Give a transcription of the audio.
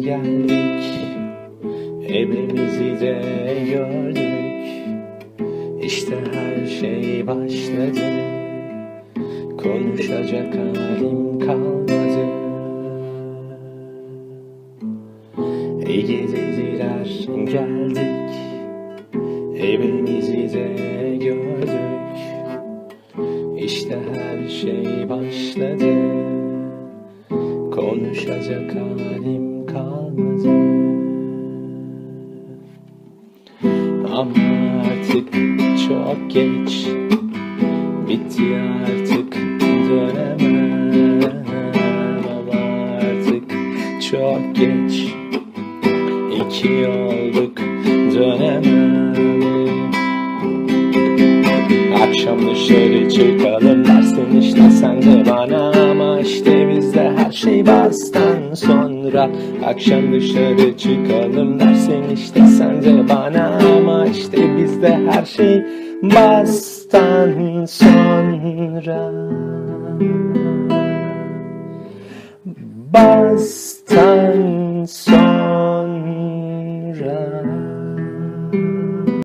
geldik. Evimizi de gördük. İşte her şey başladı. Konuşacak halim kalmadı. İyi geceler geldik. Evimizi de gördük. İşte her şey başladı Konuşacak halim kalmadı Ama artık çok geç Bitti artık dönemem. Ama artık çok geç İki olduk dönemem. Akşam dışarı çıkalım dersin işte sen de bana şey baştan sonra. Akşam dışarı çıkalım dersin işte sen de bana Ama işte bizde her şey baştan sonra. Sonra